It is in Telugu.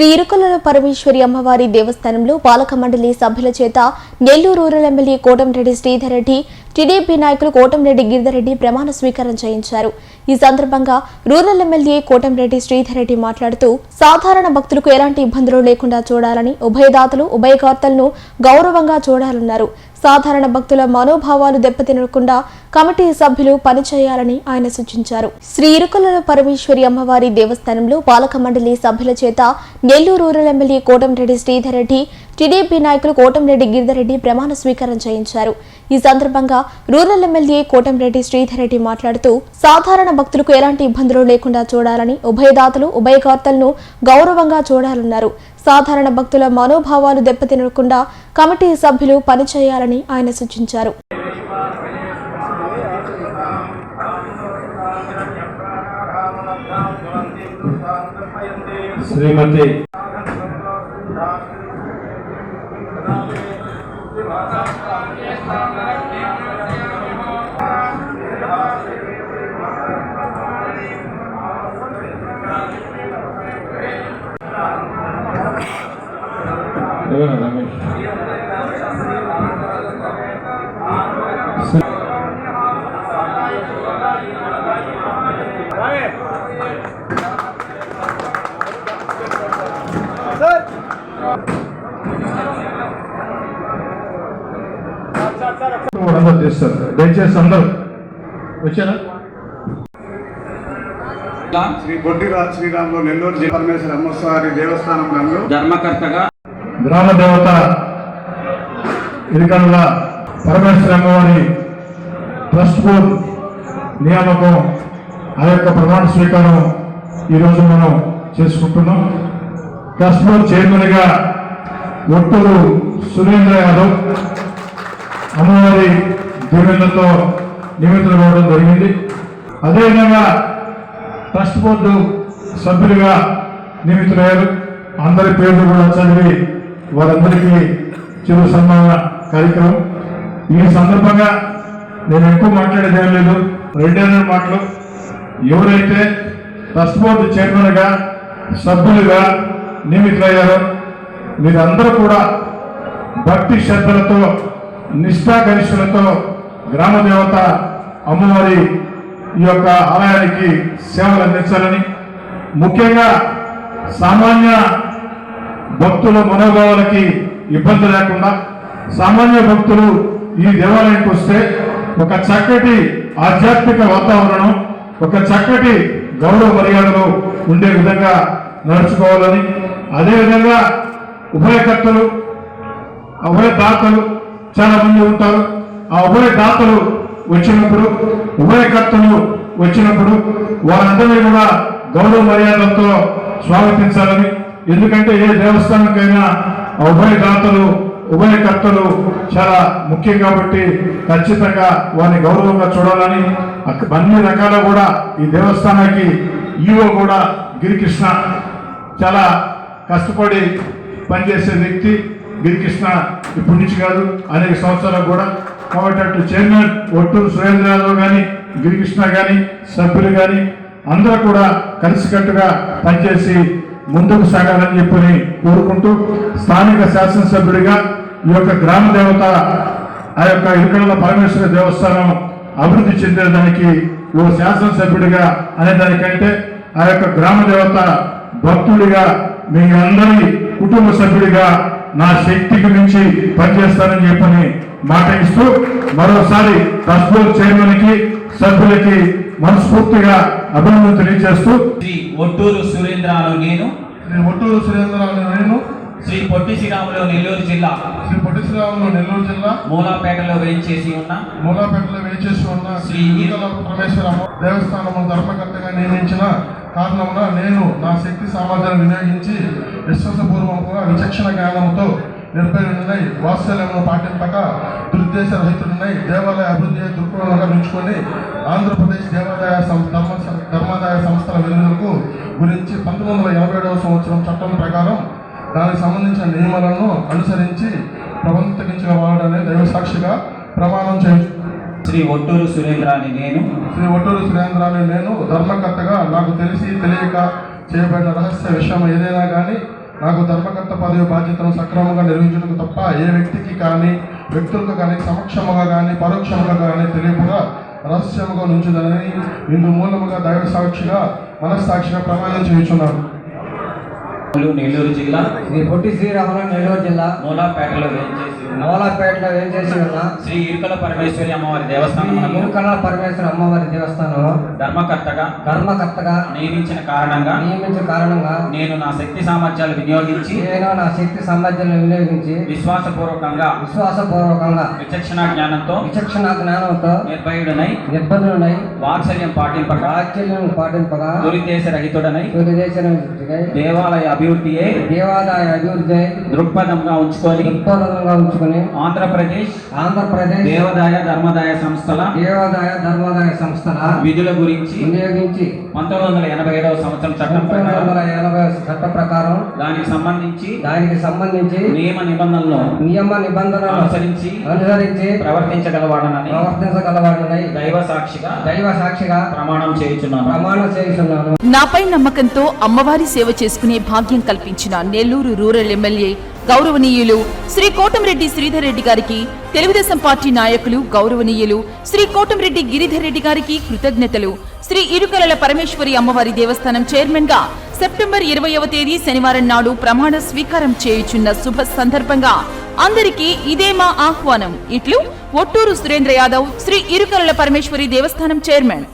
శ్రీ ఇరుకుల పరమేశ్వరి అమ్మవారి దేవస్థానంలో పాలక మండలి సభ్యుల చేత Nellore rural MLA Kotamreddy Sridhar Reddy TDP నాయకులు కోటంరెడ్డి గిరిధరెడ్డి ప్రమాణ స్వీకారం చేయించారు. ఈ సందర్భంగా రూరల్ ఎమ్మెల్యే కోటంరెడ్డి శ్రీధర్ రెడ్డి మాట్లాడుతూ సాధారణ భక్తులకు ఎలాంటి ఇబ్బందులు లేకుండా చూడాలని ఉభయదాతలు ఉభయకర్తలను గౌరవంగా చూడాలన్నారు. సాధారణ భక్తుల మనోభావాలు దెబ్బతినకుండా కమిటీ సభ్యులు పనిచేయాలని ఆయన సూచించారు. శ్రీ ఇరుకుల పరమేశ్వరి అమ్మవారి దేవస్థానంలో పాలక మండలి సభ్యుల చేత Nellore rural MLA Kotamreddy Sridhar Reddy TDP నాయకులు కోటంరెడ్డి గిరిధరెడ్డి ప్రమాణ స్వీకారం చేయించారు. ఈ సందర్భంగా రూరల్ ఎమ్మెల్యే కోటంరెడ్డి శ్రీధర్ రెడ్డి మాట్లాడుతూ సాధారణ భక్తులకు ఎలాంటి ఇబ్బందులు లేకుండా చూడాలని ఉభయదాతలు ఉభయకర్తలను గౌరవంగా చూడాలన్నారు. సాధారణ భక్తుల మనోభావాలు దెబ్బతినకుండా కమిటీ సభ్యులు పనిచేయాలని ఆయన సూచించారు. శ్రీమతి 예. అందరూ చేస్తారు. దయచేసి అందరూ వచ్చారా? శ్రీ బొడ్డిరా శ్రీరాములు నెల్లూరు జిల్లా పరమేశ్వర అమ్మవారి దేవస్థానం నందు ధర్మకర్తగా. గ్రామ దేవత ఇరికల్ల పరమేశ్వర అమ్మవారి ట్రస్ట్ బోర్డ్ నియామకం ఆ యొక్క ప్రమాణ స్వీకారం ఈరోజు మనం చేసుకుంటున్నాం. ట్రస్ట్ బోర్డ్ చైర్మన్గా ఒట్టూరు సురేంద్ర యాదవ్ అమ్మవారి దీవెనలతో నిమిత్తం కావడం జరిగింది. అదేవిధంగా ట్రస్ట్ బోర్డు సభ్యులుగా నియమితులయ్యారు. అందరి పేర్లు కూడా చదివి వారందరికీ చిరు సన్మాన కార్యక్రమం. ఈ సందర్భంగా నేను ఎక్కువ మాట్లాడేదేం లేదు. రెండే రెండు మాటలు. ఎవరైతే ట్రస్ట్ బోర్డు చైర్మన్గా సభ్యులుగా నియమితులయ్యారో మీరందరూ కూడా భక్తి శ్రద్ధలతో నిష్ఠాగరిష్ఠులతో గ్రామ దేవత అమ్మవారి ఈ యొక్క ఆలయానికి సేవలు అందించాలని ముఖ్యంగా సామాన్య భక్తుల మనోభావాలకి ఇబ్బంది లేకుండా సామాన్య భక్తులు ఈ దేవాలయానికి వస్తే ఒక చక్కటి ఆధ్యాత్మిక వాతావరణం ఒక చక్కటి గౌరవ మర్యాదలు ఉండే విధంగా నడుచుకోవాలని అదేవిధంగా ఉభయకర్తలు ఉభయ దాతలు చాలా మంది ఉంటారు. ఆ ఉభయ దాతలు వచ్చినప్పుడు ఉభయకర్తలు వచ్చినప్పుడు వారందరినీ కూడా గౌరవ మర్యాదలతో స్వాగతించాలని. ఎందుకంటే ఏ దేవస్థానంకైనా ఆ ఉభయ దాతలు ఉభయకర్తలు చాలా ముఖ్యం కాబట్టి ఖచ్చితంగా వారిని గౌరవంగా చూడాలని అన్ని రకాల కూడా ఈ దేవస్థానానికి ఈవో కూడా గిరికృష్ణ చాలా కష్టపడి పనిచేసే వ్యక్తి. గిరికృష్ణ ఇప్పటి నుంచి కాదు అనేక సంవత్సరాలు కూడా కాబట్టి అటు చైర్మన్ ఒట్టూరు సురేంద్ర యాదవ్ కానీ గిరికృష్ణ కానీ సభ్యులు కానీ అందరూ కూడా కలిసికట్టుగా పనిచేసి ముందుకు సాగాలని చెప్పని కోరుకుంటూ స్థానిక శాసనసభ్యుడిగా ఈ యొక్క గ్రామ దేవత ఆ యొక్క ఇరుకల పరమేశ్వర దేవస్థానం అభివృద్ధి చెందేదానికి ఓ శాసనసభ్యుడిగా అనే దానికంటే ఆ యొక్క గ్రామ దేవత భక్తుడిగా మీ అందరి కుటుంబ సభ్యుడిగా నా శక్తికి మించి పనిచేస్తానని చెప్పని మాట ఇస్తూ మరోసారి బోర్డ్ చైర్మన్కి సభ్యులకి మనస్ఫూర్తిగా అభినందన తెలియజేస్తూ శ్రీ ఒట్టూరు సురేంద్ర అను నేను శ్రీ ఒట్టూరు సురేంద్రరావు నేను. శ్రీ పొట్టి శ్రీరాములు నెల్లూరు జిల్లా. శ్రీ పొట్టి శ్రీరాములు నెల్లూరు జిల్లా. మూలాపేటలో వేయించేసి ఉన్న. మూలాపేటలో వేచేసి ఉన్న. శ్రీ పరమేశ్వర దేవస్థానము ధర్మకర్తగా నియమించిన కారణమున నేను నా శక్తి సామర్థ్యాన్ని వినియోగించి విశ్వాసపూర్వకంగా విచక్షణ జ్ఞానంతో నిర్భయుడినై వాత్సల్యమును పాటింపక దుర్దేశ రహితుడినై దేవాలయ అభివృద్ధి దృక్కోణంగా ఉంచుకొని ఆంధ్రప్రదేశ్ దేవాదాయ సం- ధర్మ ధర్మాదాయ సంస్థల వెలుగులకు గురించి పంతొమ్మిది వందల ఎనభై ఏడవ సంవత్సరం చట్టం ప్రకారం దానికి సంబంధించిన నియమాలను అనుసరించి ప్రబంధకించగలవాడనే దైవ సాక్షిగా ప్రమాణం చేయించు శ్రీ ఒట్టూరు సురేంద్ర అని నేను. శ్రీ ఒట్టూరు సురేంద్రాన్ని నేను. ధర్మకర్తగా నాకు తెలిసి తెలియక చేయబడిన రహస్య విషయం ఏదైనా కానీ నాకు ధర్మకర్త పదవి బాధ్యతను సక్రమంగా నిర్వహించడం తప్ప ఏ వ్యక్తికి కానీ వ్యక్తులకు కానీ సమక్షముగా కానీ పరోక్షముగా కానీ తెలియకుండా రహస్యముగా నుంచుదని ఇందు మూలముగా దైవ సాక్షిగా మనస్సాక్షిగా ప్రమాణం చేయుచున్నాను. నెల్లూరు జిల్లా. శ్రీ పొట్టి శ్రీరాములు నెల్లూరు జిల్లా. మూలాపేటలో వేయించేసి నవలాపేటలో ఏం చేసి ఉన్న. శ్రీ ఇరుకల పరమేశ్వరి అమ్మవారి దేవస్థానమునకు ఇరుకల పరమేశ్వర అమ్మవారి దేవస్థానం ధర్మకర్తగా ధర్మకర్తగా నియమించిన కారణంగా నియమించిన కారణంగా నేను నా శక్తి సామర్థ్యాలు వినియోగించి నేను నా శక్తి సామర్థ్యాలను వినియోగించి విశ్వాసపూర్వకంగా విశ్వాసపూర్వకంగా విచక్షణ జ్ఞానంతో విచక్షణ జ్ఞానంతో నిర్భయుడనై నిబంధనలై వాత్సల్యం పాటింపక ఆశ్చర్యం పాటింపగా దురిదేశ రహితుడనై తెలుగుదేశం దేవాలయ అభివృద్ధియే దేవాదాయ అభివృద్ధి దృక్పథంగా ఉంచుకొని దృక్పథంగా ఉంచుకుని ఆంధ్రప్రదేశ్ ఆంధ్రప్రదేశ్ దేవాదాయ ధర్మదాయ సంస్థల దేవాదాయ ధర్మాదాయ సంస్థల విధుల గురించి వినియోగించి పంతొమ్మిది వందల ఎనభై ఏడవ సంవత్సరం చట్టం పంతొమ్మిది ప్రకారం వందల ఎనభై చట్ట ప్రకారం దానికి సంబంధించి దానికి సంబంధించి నియమ నిబంధనలను నియమ నిబంధనలు అనుసరించి అనుసరించి ప్రవర్తించగలవాడనని ప్రవర్తించగలవాడినై దైవ సాక్షిగా దైవ సాక్షిగా ప్రమాణం చేయుచున్నాను. ప్రమాణం చేస్తున్నాను నాపై నమ్మకంతో అమ్మవారి సేవ చేసుకునే భాగ్యం కల్పించిన నెల్లూరు రూరల్ ఎమ్మెల్యే గౌరవనీయులు శ్రీ కోటంరెడ్డి శ్రీధర్ రెడ్డి గారికి తెలుగుదేశం పార్టీ నాయకులు గౌరవనీయులు శ్రీ కోటంరెడ్డి గిరిధర్ రెడ్డి గారికి కృతజ్ఞతలు. శ్రీ ఇరుకలల పరమేశ్వరి అమ్మవారి దేవస్థానం చైర్మన్గా సెప్టెంబర్ ఇరవయవ తేదీ శనివారం నాడు ప్రమాణ స్వీకారం చేయుచున్న శుభ సందర్భంగా అందరికీ ఇదే మా ఆహ్వానం. ఇట్లు ఒట్టూరు సురేంద్ర యాదవ్ శ్రీ ఇరుకలల పరమేశ్వరి దేవస్థానం చైర్మన్.